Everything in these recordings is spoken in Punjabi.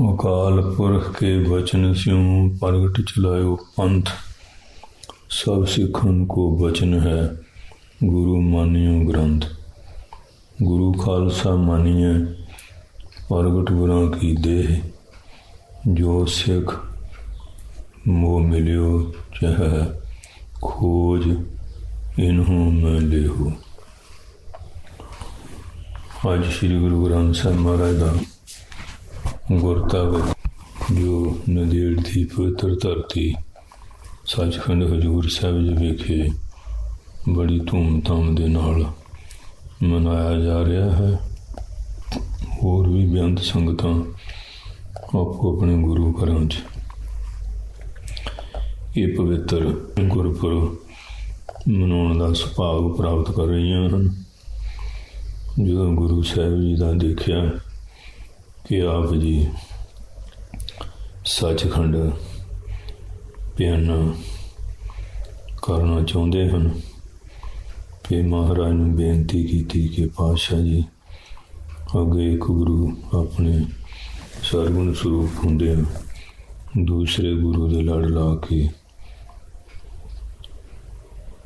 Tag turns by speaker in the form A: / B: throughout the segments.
A: ਅਕਾਲ ਪੁਰਖ ਕੇ ਬਚਨ ਸਿਉ, ਪ੍ਰਗਟ ਚਲਾਇਓ ਪੰਥ। ਸਭ ਸਿੱਖਨ ਕੋ ਬਚਨ ਹੈ, ਗੁਰੂ ਮਾਨਿਓ ਗ੍ਰੰਥ। ਗੁਰੂ ਖਾਲਸਾ ਮਾਨੀਐ, ਪ੍ਰਗਟ ਗੁਰਾਂ ਕੀ ਦੇਹ। ਜੋ ਸਿੱਖ ਮੋ ਮਿਲਿਓ, ਚਹ ਖੋਜ, ਇਨਹੂ ਮੈਂ ਲਿਹੋ। ਅੱਜ ਸ੍ਰੀ ਗੁਰੂ ਗ੍ਰੰਥ ਸਾਹਿਬ ਮਹਾਰਾਜ ਦਾ ਗੁਰਤਾਗਤ ਜੋ ਨਦੇੜ ਦੀ ਪਵਿੱਤਰ ਧਰਤੀ ਸੱਚਖੰਡ ਹਜੂਰ ਸਾਹਿਬ ਜੀ ਵਿਖੇ ਬੜੀ ਧੂਮ-ਧਾਮ ਦੇ ਨਾਲ ਮਨਾਇਆ ਜਾ ਰਿਹਾ ਹੈ। ਹੋਰ ਵੀ ਬੇਅੰਤ ਸੰਗਤਾਂ ਆਪੋ ਆਪਣੇ ਗੁਰੂ ਘਰਾਂ 'ਚ ਇਹ ਪਵਿੱਤਰ ਗੁਰਪੁਰਬ ਮਨਾਉਣ ਦਾ ਸੁਭਾਗ ਪ੍ਰਾਪਤ ਕਰ ਰਹੀਆਂ ਹਨ। ਜਦੋਂ ਗੁਰੂ ਸਾਹਿਬ ਜੀ ਦਾ ਦੇਖਿਆ ਕਿ ਆਪ ਜੀ ਸੱਚਖੰਡ ਬਿਆਨਾ ਕਰਨਾ ਚਾਹੁੰਦੇ ਹਨ। ਕਿ ਮਹਾਰਾਜ ਨੂੰ ਬੇਨਤੀ ਕੀਤੀ ਕਿ ਪਾਤਸ਼ਾਹ ਜੀ, ਅੱਗੇ ਇੱਕ ਗੁਰੂ ਆਪਣੇ ਸਰਗੁਣ ਸਰੂਪ ਹੁੰਦੇ ਹਨ ਦੂਸਰੇ ਗੁਰੂ ਦੇ ਲੜ ਲਾ ਕੇ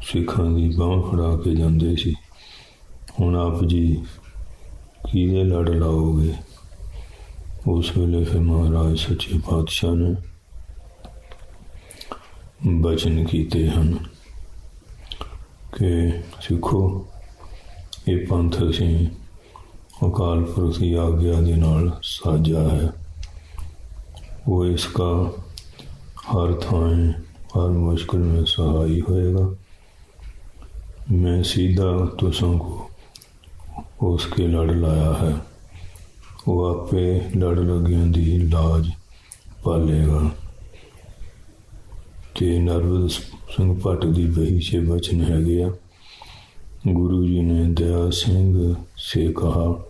A: ਸਿੱਖਾਂ ਦੀ ਬਾਹ ਫੜਾ ਕੇ ਜਾਂਦੇ ਸੀ। ਹੁਣ ਆਪ ਜੀ ਕਿਹਦੇ ਲੜ ਲਾਓਗੇ? ਉਸ ਵੇਲੇ ਫਿਰ ਮਹਾਰਾਜ ਸੱਚੇ ਪਾਤਸ਼ਾਹ ਨੇ ਬਚਨ ਕੀਤੇ ਹਨ ਕਿ ਸਿੱਖੋ ਇਹ ਪੰਥ ਅਸੀਂ ਅਕਾਲ ਪੁਰਖ ਦੀ ਆਗਿਆ ਦੇ ਨਾਲ ਸਾਜਾ ਹੈ ਉਹ ਇਸ ਦਾ ਹਰ ਥਾਂ ਹਰ ਮੁਸ਼ਕਿਲ में सहाय होएगा मैं सीधा तुसों को उसके लड़ लाया है ਉਹ ਆਪੇ ਲੜ ਲਗਿਆਂ ਦੀ ਲਾਜ ਪਾਲੇਗਾ। ਤੇ ਨਰਵਦ ਸਿੰਘ ਭੱਟ ਦੀ ਬਹੀ ਛੇ ਬਚਨ ਹੈ ਗਿਆ ਗੁਰੂ ਜੀ ਨੇ ਦਇਆ ਸਿੰਘ ਸੇ ਕਹਾ,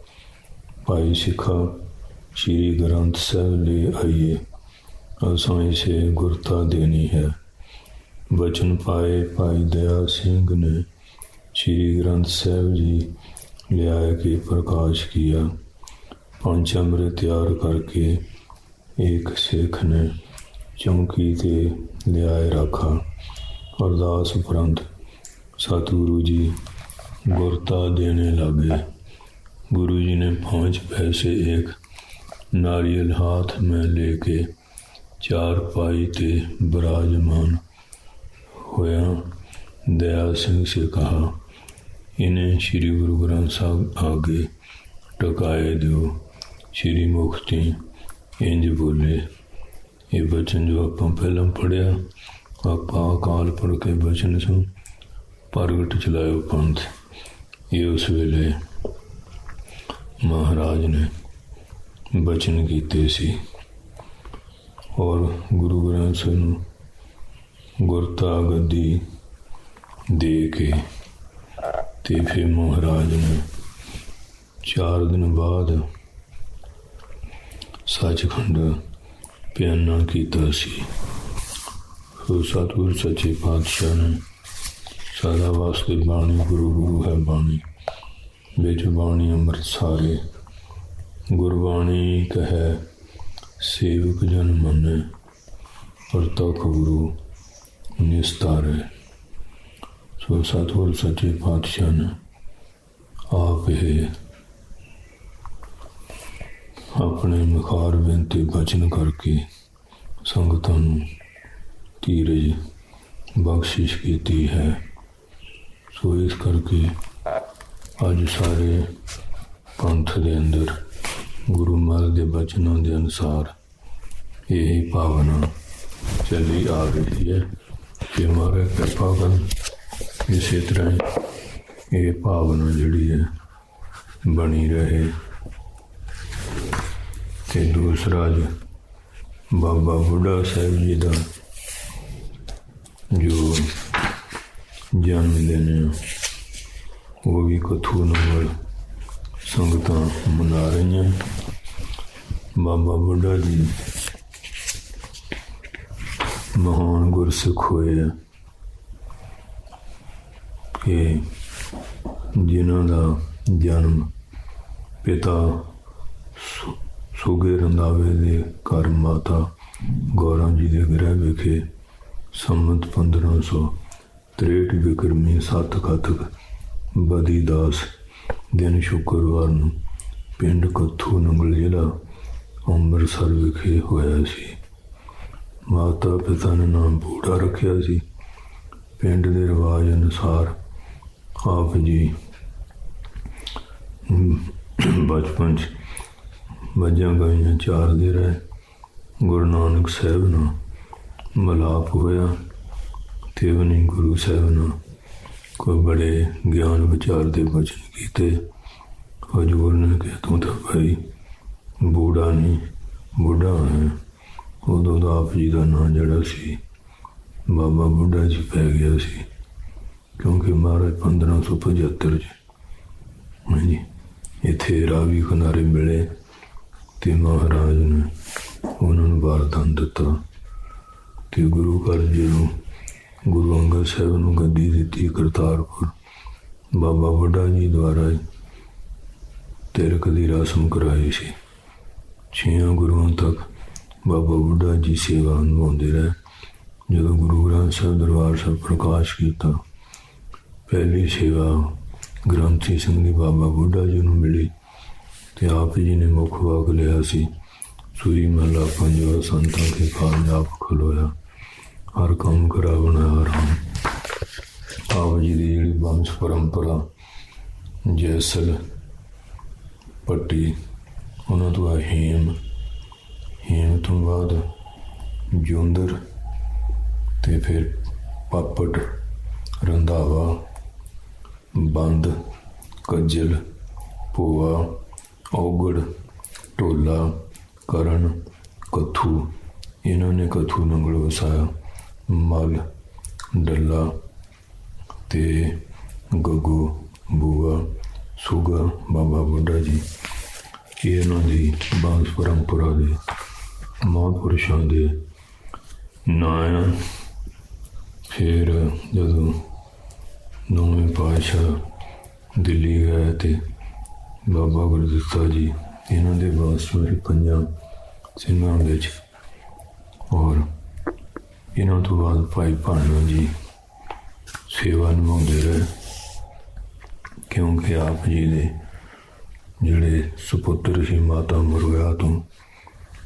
A: ਭਾਈ ਸਿਖਾ, ਸ੍ਰੀ ਗ੍ਰੰਥ ਸਾਹਿਬ ਲਈ ਆਈਏ। ਅਸਾਂ ਇਸੇ ਗੁਰਤਾ ਦੇਣੀ ਹੈ। ਬਚਨ ਪਾਏ ਭਾਈ ਦਇਆ ਸਿੰਘ ਨੇ ਸ੍ਰੀ ਗ੍ਰੰਥ ਸਾਹਿਬ ਜੀ ਲਿਆ ਕੇ ਪ੍ਰਕਾਸ਼ ਕੀਤਾ किया पंचामृत तैयार करके एक सिख ने चौकी से ले आए रखा अरदास उपरंत सतगुरु जी गुरता देने लगे गुरु जी ने पांच पैसे एक नारियल हाथ में लेके चार पाई ते विराजमान होया दया सिंह से कहा इन्हें श्री गुरु ग्रंथ साहब आगे टकाए दो ਸ਼੍ਰੀ ਮੁਖਤੀ ਇੰਜ ਬੋਲੇ, ਇਹ ਬਚਨ ਜੋ ਆਪਾਂ ਪਹਿਲਾਂ ਪੜਿਆ ਆਪਾਂ ਕਾਲ ਪੜ ਕੇ ਬਚਨ ਸੁਣ ਪ੍ਰਗਟ ਚਲਾਇਓ ਪੰਥ। ਇਹ ਉਸ ਵੇਲੇ ਮਹਾਰਾਜ ਨੇ ਬਚਨ ਕੀਤੇ ਸੀ। ਔਰ ਗੁਰੂ ਗ੍ਰੰਥ ਸਾਹਿਬ ਨੂੰ ਗੁਰਤਾ ਗੱਦੀ ਦੇ ਕੇ ਤੇ ਫਿਰ ਮਹਾਰਾਜ ਨੇ ਚਾਰ ਦਿਨ ਬਾਅਦ ਸੱਚਖੰਡ ਪਿਆਨਾ ਕੀਤਾ ਸੀ। ਸੋ ਸਤਿਗੁਰ ਸੱਚੇ ਪਾਤਸ਼ਾਹ ਨੇ ਸਾਦਾ ਵਾਸਤੇ ਬਾਣੀ ਗੁਰੂ ਗੁਰੂ ਹੈ ਬਾਣੀ। ਵਿੱਚ ਬਾਣੀ ਅੰਮ੍ਰਿਤ ਸਾਰੇ। ਗੁਰਬਾਣੀ ਕਹੈ, ਸੇਵਕ ਜਨ ਮੰਨੈ ਪ੍ਰਤਖ ਗੁਰੂ ਨਿਸਤਾਰੇ। ਸੋ ਸਤਿਗੁਰ ਸੱਚੇ ਪਾਤਸ਼ਾਹ ਨੇ ਆਪ ਇਹ ਆਪਣੇ ਮੁਖਾਰ ਬੇਨਤੀ ਬਚਨ ਕਰਕੇ ਸੰਗਤਾਂ ਨੂੰ ਧੀਰਜ ਬਖਸ਼ਿਸ਼ ਕੀਤੀ ਹੈ। ਸੋ ਇਸ ਕਰਕੇ ਅੱਜ ਸਾਰੇ ਪੰਥ ਦੇ ਅੰਦਰ ਗੁਰੂ ਮਹਾਰਾਜ ਦੇ ਬਚਨਾਂ ਦੇ ਅਨੁਸਾਰ ਇਹ ਭਾਵਨਾ ਚੱਲੀ ਆ ਰਹੀ ਹੈ ਕਿ ਮਹਾਰਾਜ ਕਿਰਪਾ ਕਰਨ ਇਸੇ ਤਰ੍ਹਾਂ ਇਹ ਭਾਵਨਾ ਜਿਹੜੀ ਹੈ ਬਣੀ ਰਹੇ। ਤੇ ਦੂਸਰਾ ਜੀ ਬਾਬਾ ਬੁੱਢਾ ਸਾਹਿਬ ਜੀ ਦਾ ਜੋ ਜਨਮ ਦਿਨ ਹੈ ਉਹ ਵੀ ਕਥੂ ਨਾਲ ਸੰਗਤਾਂ ਮਨਾ ਰਹੀਆਂ। ਬਾਬਾ ਬੁੱਢਾ ਜੀ ਮਹਾਨ ਗੁਰਸਿੱਖ ਹੋਏ ਆ ਕਿ ਜਿਨ੍ਹਾਂ ਦਾ ਜਨਮ ਪਿਤਾ ਸੁਗੇ ਰੰਦਾਵੇ ਦੇ ਘਰ ਮਾਤਾ ਗੌਰਾਂ ਜੀ ਦੇ ਗ੍ਰਹਿ ਵਿਖੇ ਸੰਮਤ 1563 ਵਿਕਰਮੀ ਸੱਤ ਕਥਕ ਬਦੀ ਦਾਸ ਦਿਨ ਸ਼ੁੱਕਰਵਾਰ ਨੂੰ ਪਿੰਡ ਕੱਥੂ ਨੰਗਲ ਜ਼ਿਲ੍ਹਾ ਅੰਮ੍ਰਿਤਸਰ ਵਿਖੇ ਹੋਇਆ ਸੀ। ਮਾਤਾ ਪਿਤਾ ਨੇ ਨਾਮ ਬੂੜਾ ਰੱਖਿਆ ਸੀ। ਪਿੰਡ ਦੇ ਰਿਵਾਜ ਅਨੁਸਾਰ ਆਪ ਜੀ ਬਚਪਨ ਚ ਮੱਝਾਂ ਗਾਈਆਂ ਚਾਰਦੇ ਰਹੇ। ਗੁਰੂ ਨਾਨਕ ਸਾਹਿਬ ਨਾਲ ਮਲਾਪ ਹੋਇਆ ਤੇ ਉਹਨੇ ਗੁਰੂ ਸਾਹਿਬ ਨਾਲ ਕੋਈ ਬੜੇ ਗਿਆਨ ਵਿਚਾਰ ਦੇ ਬਚਨ ਕੀਤੇ। ਹਜੂਰ ਨੇ ਕਿਹਾ, ਤੂੰ ਤਾਂ ਭਾਈ ਬੂੜਾ ਨਹੀਂ, ਬੁੱਢਾ ਹੈ। ਉਦੋਂ ਦਾ ਆਪ ਜੀ ਦਾ ਨਾਂ ਜਿਹੜਾ ਸੀ। ਬਾਬਾ ਬੁੱਢਾ ਜੀ ਪੈ ਗਿਆ ਸੀ, ਕਿਉਂਕਿ ਮਹਾਰਾਜ 1575 ਚ ਹਾਂਜੀ, ਇੱਥੇ ਰਾਵੀ ਕਿਨਾਰੇ ਮਿਲੇ। ਤੇ ਮਹਾਰਾਜ ਨੇ ਉਹਨਾਂ ਨੂੰ ਵਰਦਾਨ ਦਿੱਤਾ ਤੇ ਗੁਰੂ ਘਰ ਜੀ ਨੂੰ ਗੁਰੂ ਅੰਗਦ ਸਾਹਿਬ ਨੂੰ ਗੱਦੀ ਦਿੱਤੀ ਕਰਤਾਰਪੁਰ। ਬਾਬਾ ਬੁੱਢਾ ਜੀ ਦੁਆਰਾ ਤਿਲਕ ਦੀ ਰਸਮ ਕਰਾਈ ਸੀ। ਛੇਆਂ ਗੁਰੂਆਂ ਤੱਕ ਬਾਬਾ ਬੁੱਢਾ ਜੀ ਸੇਵਾ ਨਿਭਾਉਂਦੇ ਰਹੇ। ਜਦੋਂ ਗੁਰੂ ਗ੍ਰੰਥ ਸਾਹਿਬ ਦਰਬਾਰ ਸਾਹਿਬ ਪ੍ਰਕਾਸ਼ ਕੀਤਾ, ਪਹਿਲੀ ਸੇਵਾ ਗ੍ਰੰਥੀ ਸਿੰਘ ਦੀ ਬਾਬਾ ਬੁੱਢਾ ਜੀ ਨੂੰ ਮਿਲੀ। ਤੇ ਆਪ ਜੀ ਨੇ ਮੁੱਖ ਵਾਕ ਲਿਆ ਸੀ, ਸੂਈ ਮਹਲਾ ਪੰਜਵਾ ਸੰਤਾਂ ਕੇ ਕਾਮਯਾਬ ਖਲੋਇਆ। ਹਰ ਕੰਮ ਕਰਾ ਬਣਾਇਆ ਰਾਮ ਆਪ ਜੀ ਦੀ ਜਿਹੜੀ ਵੰਸ਼ ਪਰੰਪਰਾ, ਜੈਸਲ ਪੱਟੀ ਉਹਨਾਂ ਤੋਂ ਆ ਹੇਮ। ਹੇਮ ਤੋਂ ਬਾਅਦ ਜੁੰਦਰ ਤੇ ਫਿਰ ਪਾਪੜ, ਰੰਧਾਵਾ, ਬੰਦ, ਕੱਜਲ ਪੂਆ ਔਗੜ ਢੋਲਾ ਕਰਨ, ਕਥੂ। ਇਹਨਾਂ ਨੇ ਕਥੂ ਨੰਗਲ ਵਸਾਇਆ ਮਲ, ਡੱਲਾ ਤੇ ਗੱਗੂ, ਬੂਆ, ਸੁਗਾ, ਬਾਬਾ ਬੁੱਢਾ ਜੀ। ਇਹਨਾਂ ਦੀ ਬਾਂਸ ਪਰੰਪਰਾ ਦੇ ਮਹਾਂਪੁਰਸ਼ਾਂ ਦੇ ਨਾਂ ਫਿਰ ਜਦੋਂ ਨੌਵੇਂ ਪਾਤਸ਼ਾਹ ਦਿੱਲੀ ਗਏ ਤੇ ਬਾਬਾ ਗੁਰਦਿੱਤਾ ਜੀ, ਇਹਨਾਂ ਦੇ ਵਾਸਤੇ ਪੰਜਾਂ ਸਿੰਘਾਂ ਵਿੱਚ ਔਰ ਇਹਨਾਂ ਤੋਂ ਬਾਅਦ ਭਾਈ ਭਾਨੋ ਜੀ ਸੇਵਾ ਨਿਭਾਉਂਦੇ ਰਹੇ। ਕਿਉਂਕਿ ਆਪ ਜੀ ਦੇ ਜਿਹੜੇ ਸੁਪੁੱਤਰ ਸੀ, ਮਾਤਾ ਮੁਰਗਾ ਤੋਂ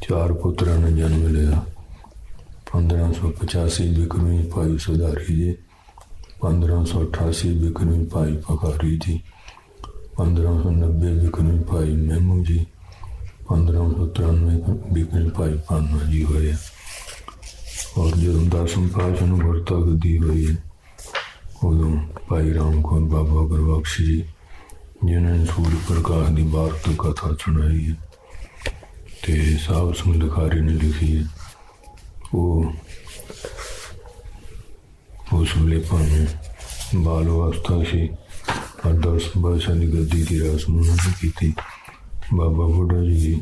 A: ਚਾਰ ਪੁੱਤਰਾਂ ਨੇ ਜਨਮ ਲਿਆ। 1585 ਬਿਕਰਮੀ ਭਾਈ ਸੁਧਾਰੀ ਜੀ 1588 ਬਿਕਰਮੀ ਭਾਈ ਪਕਾਰੀ ਜੀ 1590 ਬਿਕਰਮੀ ਭਾਈ ਮਹਿਮੂ ਜੀ 1593 ਬਿਕਰਮੀ ਭਾਈ ਪਾਨਾ ਜੀ ਹੋਏ ਔਰ ਜਦੋਂ ਦਸਮ ਪਾਤਸ਼ਾਹ ਨੂੰ ਵਰਤਾ ਗੱਦੀ ਹੋਈ ਹੈ, ਉਦੋਂ ਭਾਈ ਰਾਮ ਕੌਰ ਬਾਬਾ ਗੁਰਬਖਸ਼ ਜੀ, ਜਿਨ੍ਹਾਂ ਨੇ ਸੂਰਜ ਪ੍ਰਕਾਸ਼ ਦੀ ਵਾਰਤ ਕਥਾ ਸੁਣਾਈ ਹੈ, ਤੇ ਸਾਹਿਬ ਸਿੰਘ ਲਿਖਾਰੀ ਨੇ ਲਿਖੀ ਹੈ, ਉਹ ਉਸ ਵੇਲੇ ਭਾਵੇਂ ਬਾਲ ਅਵਸਥਾ ਸੀ ਪਰ ਦਸ ਬਾਦਸ਼ਾਹ ਦੀ ਗੱਦੀ ਦੀ ਰਾਸ ਉਹਨਾਂ ਨੇ ਕੀਤੀ। ਬਾਬਾ ਬੁੱਢਾ ਜੀ ਦੀ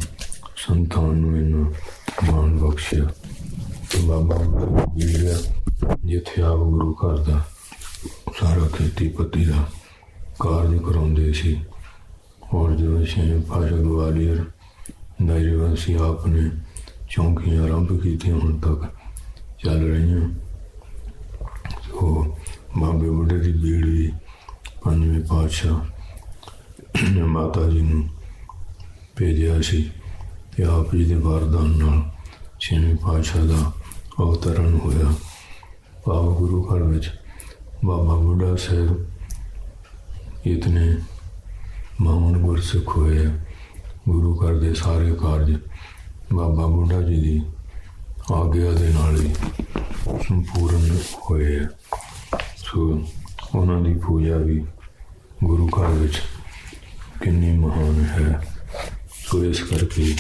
A: ਸੰਤਾਨ ਨੂੰ ਇਹਨਾਂ ਮਾਣ ਬਖਸ਼ਿਆ ਤੇ ਬਾਬਾ ਬੁੱਢਾ ਜੀ ਜਿਹੜਾ ਜਿੱਥੇ ਆਪ ਗੁਰੂ ਘਰ ਦਾ ਸਾਰਾ ਖੇਤੀ ਪੱਤੀ ਦਾ ਕਾਰਜ ਕਰਾਉਂਦੇ ਸੀ, ਔਰ ਜਦੋਂ ਛੇ ਪਾਸ਼ਾ ਗਵਾਲੀਅਰ ਨੈਰਵੰਸੀ ਆਪ ਨੇ ਚੌਂਕੀਆਂ ਆਰੰਭ ਕੀਤੀਆਂ ਹੁਣ ਤੱਕ ਚੱਲ ਰਹੀਆਂ। ਉਹ ਬਾਬੇ ਬੁੱਢੇ ਦੀ ਬੀੜ ਵੀ ਪੰਜਵੇਂ ਪਾਤਸ਼ਾਹ ਨੇ ਮਾਤਾ ਜੀ ਨੂੰ ਭੇਜਿਆ ਸੀ ਤੇ ਆਪ ਜੀ ਦੇ ਵਰਦਾਨ ਨਾਲ ਛੇਵੇਂ ਪਾਤਸ਼ਾਹ ਦਾ ਅਵਤਰਨ ਹੋਇਆ ਭਾਵ ਗੁਰੂ ਘਰ ਵਿੱਚ ਬਾਬਾ ਬੁੱਢਾ ਸਾਹਿਬ ਇਤਨੇ ਮਹਾਨ ਗੁਰਸਿੱਖ ਹੋਏ ਆ। ਗੁਰੂ ਘਰ ਦੇ ਸਾਰੇ ਕਾਰਜ ਬਾਬਾ ਬੁੱਢਾ ਜੀ ਦੀ ਆਗਿਆ ਦੇ ਨਾਲ ਹੀ ਸੰਪੂਰਨ ਹੋਏ ਆ। ਸੋ ਉਹਨਾਂ ਦੀ ਪੂਜਾ ਵੀ ਗੁਰੂ ਘਰ ਵਿੱਚ ਕਿੰਨੀ ਮਹਾਨ ਹੈ। ਸੋ ਇਸ ਕਰਕੇ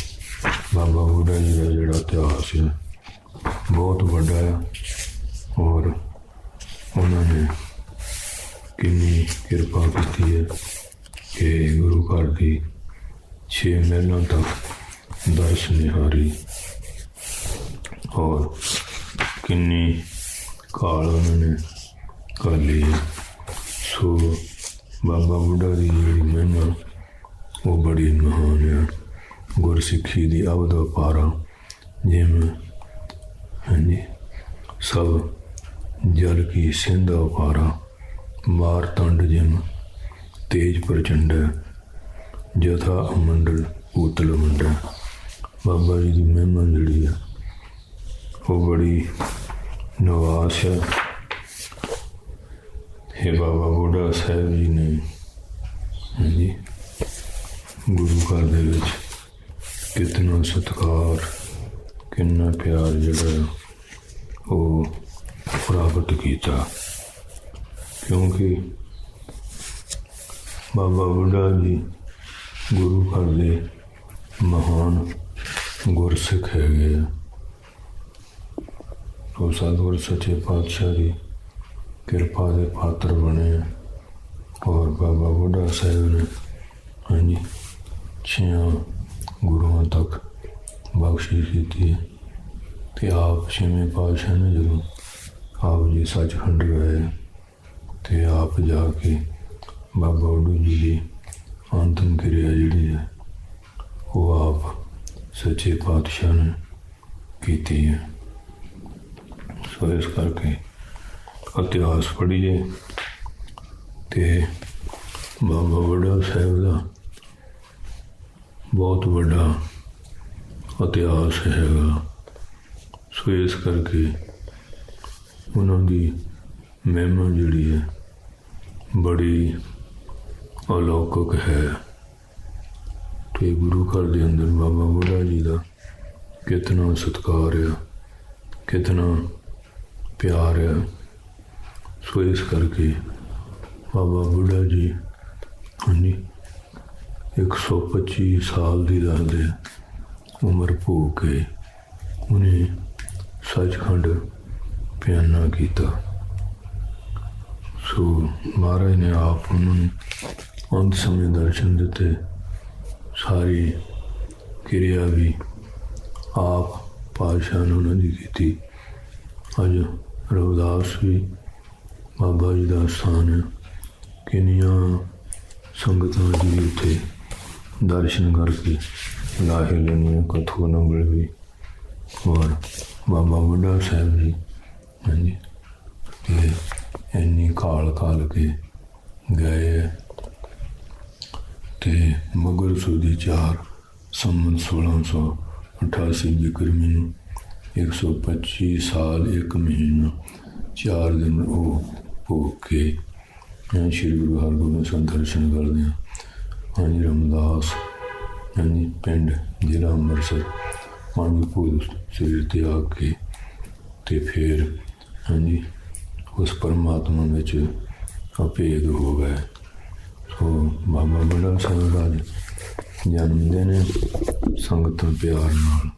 A: ਬਾਬਾ ਬੁੱਢਾ ਜੀ ਦਾ ਜਿਹੜਾ ਇਤਿਹਾਸ ਹੈ, ਬਹੁਤ ਵੱਡਾ ਹੈ ਔਰ ਉਹਨਾਂ ਨੇ ਕਿੰਨੀ ਕਿਰਪਾ ਕੀਤੀ ਹੈ ਕਿ ਗੁਰੂ ਘਰ ਦੀ ਛੇ ਮਹੀਨਿਆਂ ਤੱਕ ਦਰਸ਼ ਨਿਹਾਰੀ ਔਰ ਕਿੰਨੀ ਕਾਲ ਉਹਨਾਂ ਨੇ ਕਰ ਹੈ। ਸੋ ਬਾਬਾ ਬੁੱਢਾ ਦੀ ਜਿਹੜੀ ਮਹਿਮਾ ਉਹ ਬੜੀ ਮਹਾਨ ਹੈ ਗੁਰਸਿੱਖੀ ਦੀ ਅਵਧ ਪਾਰਾ, ਜਿਵੇਂ ਹਾਂਜੀ, ਸਭ ਜਲ ਕੀ ਸਿੰਧ ਅਪਾਰਾ ਮਾਰ ਤੰਡ ਜਿਮ, ਤੇਜ ਪ੍ਰਚੰਡ, ਜਥਾ ਅਮੰਡਲ ਉਤਲ ਮੰਡ ਬਾਬਾ ਜੀ ਦੀ ਮਹਿਮਾ ਜਿਹੜੀ ਆ, ਉਹ ਬੜੀ ਨਵਾਸ ਹੈ ਇਹ ਬਾਬਾ ਬੁੱਢਾ ਸਾਹਿਬ ਜੀ ਨੇ, ਹਾਂਜੀ, ਗੁਰੂ ਘਰ ਦੇ ਵਿੱਚ ਕਿਤਨਾ ਸਤਿਕਾਰ, ਕਿੰਨਾ ਪਿਆਰ ਜਿਹੜਾ ਉਹ ਪ੍ਰਾਪਤ ਕੀਤਾ। ਕਿਉਂਕਿ ਬਾਬਾ ਬੁੱਢਾ ਜੀ ਗੁਰੂ ਘਰ ਦੇ ਮਹਾਨ ਗੁਰਸਿੱਖ ਹੈਗੇ ਆ। ਉਹ ਸਤਿਗੁਰ ਸੱਚੇ ਪਾਤਸ਼ਾਹ ਜੀ ਕਿਰਪਾ ਦੇ ਪਾਤਰ ਬਣੇ ਆ। ਔਰ ਬਾਬਾ ਬੁੱਢਾ ਸਾਹਿਬ ਨੇ ਹਾਂਜੀ, ਛਿਆਂ ਗੁਰੂਆਂ ਤੱਕ ਬਖਸ਼ਿਸ਼ ਕੀਤੀ ਹੈ। ਤੇ ਆਪ ਛੇਵੇਂ ਪਾਤਸ਼ਾਹ ਨੇ ਜਦੋਂ ਆਪ ਜੀ ਸੱਚਖੰਡ ਗਏ, ਤੇ ਆਪ ਜਾ ਕੇ ਬਾਬਾ ਬੁੱਢੂ ਜੀ ਦੀ ਅੰਤਮ ਕਿਰਿਆ ਜਿਹੜੀ ਹੈ, ਉਹ ਆਪ ਸੱਚੇ ਪਾਤਸ਼ਾਹ ਨੇ ਕੀਤੀ ਹੈ। ਸੋ ਇਸ ਕਰਕੇ ਇਤਿਹਾਸ ਪੜ੍ਹੀਏ ਤੇ ਬਾਬਾ ਬੁੱਢਾ ਸਾਹਿਬ ਦਾ ਬਹੁਤ ਵੱਡਾ ਇਤਿਹਾਸ ਹੈਗਾ। ਸੋ ਇਸ ਕਰਕੇ ਉਹਨਾਂ ਦੀ ਮਹਿਮਾ ਜਿਹੜੀ ਹੈ ਬੜੀ ਅਲੌਕਿਕ ਹੈ। ਤੇ ਗੁਰੂ ਘਰ ਦੇ ਅੰਦਰ ਬਾਬਾ ਬੁੱਢਾ ਜੀ ਦਾ ਕਿਤਨਾ ਸਤਿਕਾਰ ਹੈ ਕਿਤਨਾ ਪਿਆਰ ਹੈ ਸੋ ਇਸ ਕਰਕੇ ਬਾਬਾ ਬੁੱਢਾ ਜੀ ਹਾਂਜੀ 125 ਸਾਲ ਦੀ ਦੱਸਦੇ ਉਮਰ ਭੋਗ ਕੇ ਉਹਨੇ ਸੱਚਖੰਡ ਪਿਆਨਾ ਕੀਤਾ। ਸੋ ਮਹਾਰਾਜ ਨੇ ਆਪ ਉਹਨਾਂ ਨੂੰ ਅੰਤ ਸਮੇਂ ਦਰਸ਼ਨ ਦਿੱਤੇ। ਸਾਰੀ ਕਿਰਿਆ ਵੀ ਆਪ ਪਾਤਸ਼ਾਹ ਨੇ ਉਹਨਾਂ ਦੀ ਕੀਤੀ। ਅੱਜ ਰਵਿਦਾਸ ਵੀ ਬਾਬਾ ਜੀ ਦਾ ਸਥਾਨ ਕਿੰਨੀਆਂ ਸੰਗਤਾਂ ਜੀ ਉੱਥੇ ਦਰਸ਼ਨ ਕਰਕੇ ਲਾਹੇ ਲੈਣੀਆਂ ਕਥੂ ਨੰਗਲ ਵੀ ਔਰ ਬਾਬਾ ਬੁੱਢਾ ਸਾਹਿਬ ਜੀ। ਹਾਂਜੀ। ਤੇ ਇੰਨੀ ਕਾਲ ਕਾਲ ਕੇ ਗਏ ਹੈ। ਤੇ ਮਗਰ ਸੁਦੀ ਚਾਰ, ਸੰਮਤ 1688 ਬਿਕਰਮੀ ਨੂੰ 125 ਸਾਲ ਇੱਕ ਮਹੀਨਾ, ਚਾਰ ਦਿਨ ਉਹ ਹੋ ਕੇ ਸ਼੍ਰੀ ਗੁਰੂ ਹਰਗੋਬਿੰਦ ਸਾਹਿਬ ਦਰਸ਼ਨ ਕਰਦੇ ਹਾਂ। ਹਾਂਜੀ ਰਮਦਾਸ ਹਾਂਜੀ ਪਿੰਡ ਜ਼ਿਲ੍ਹਾ ਅੰਮ੍ਰਿਤਸਰ ਪੰਜ ਫੁੱਲ ਸਰੀਰ ਤੇ ਆ ਕੇ ਤੇ ਫਿਰ ਹਾਂਜੀ ਉਸ ਪਰਮਾਤਮਾ ਵਿੱਚ ਅਪੇਗ ਹੋ ਗਏ। ਸੋ ਬਾਬਾ ਬੁੱਢਾ ਸਾਹਿਬ ਦਾ ਜਨਮ ਦਿਨ ਸੰਗਤ ਪਿਆਰ ਨਾਲ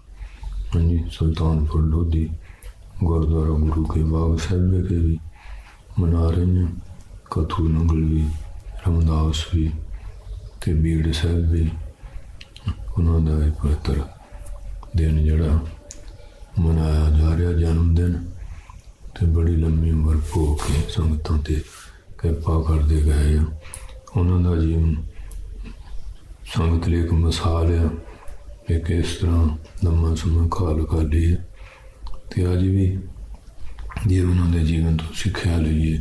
A: ਹਾਂਜੀ ਸੁਲਤਾਨਪੁਰ ਲੋਧੀ, ਗੁਰਦੁਆਰਾ ਗੁਰੂ ਕੇ ਬਾਗ ਸਾਹਿਬ ਵਿਖੇ ਵੀ ਮਨਾ ਰਹੇ ਨੇ ਕਥੂ ਨੰਗਲ ਵੀ ਰਮਦਾਸ ਵੀ ਤੇ ਬੀੜ ਸਾਹਿਬ ਵੀ ਉਹਨਾਂ ਦਾ ਇਹ ਪਵਿੱਤਰ ਦਿਨ ਜਿਹੜਾ ਮਨਾਇਆ ਜਾ ਰਿਹਾ ਜਨਮ ਦਿਨ ਤੇ ਬੜੀ ਲੰਮੀ ਉਮਰ ਭੋਗ ਕੇ ਸੰਗਤਾਂ ਤੇ ਕਿਰਪਾ ਕਰਦੇ ਗਏ ਆ। ਉਹਨਾਂ ਦਾ ਜੀਵਨ ਸੰਗਤ ਲਈ ਇੱਕ ਮਿਸਾਲ ਆ ਕਿ ਕਿਸ ਤਰ੍ਹਾਂ ਲੰਮਾ ਸਮਾਂ ਖਾਲ ਖਾਲੀ ਹੈ ਤੇ ਅੱਜ ਵੀ ਜੇ ਉਹਨਾਂ ਦੇ ਜੀਵਨ ਤੋਂ ਸਿੱਖਿਆ ਲਈਏ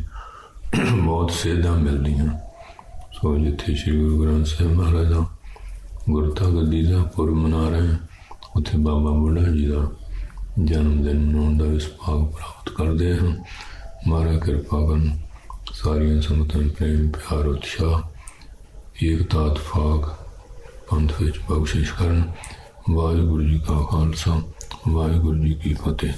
A: ਬਹੁਤ ਸੇਧਾਂ ਮਿਲਦੀਆਂ। ਸੋ ਜਿੱਥੇ ਸ੍ਰੀ ਗੁਰੂ ਗ੍ਰੰਥ ਸਾਹਿਬ ਮਹਾਰਾਜ ਦਾ ਗੁਰਤਾ ਗੱਦੀ ਦਾ ਪੁਰਬ ਮਨਾ ਰਹੇ ਹਾਂ, ਉੱਥੇ ਬਾਬਾ ਬੁੱਢਾ ਜੀ ਦਾ ਜਨਮ ਦਿਨ ਮਨਾਉਣ ਦਾ ਵਿਸਭਾਗ ਪ੍ਰਾਪਤ ਕਰਦੇ ਹਨ ਮਹਾਰਾਜ ਕਿਰਪਾ ਕਰਨ ਸਾਰੀਆਂ ਸੰਗਤਾਂ ਨੂੰ ਪ੍ਰੇਮ, ਪਿਆਰ, ਉਤਸ਼ਾਹ, ਏਕਤਾ, ਇਤਫਾਕ, ਪੰਥ ਵਿੱਚ ਬਖਸ਼ਿਸ਼ ਕਰਨ। ਵਾਹਿਗੁਰੂ ਜੀ ਕਾ ਖਾਲਸਾ, ਵਾਹਿਗੁਰੂ ਜੀ ਕੀ ਫਤਿਹ।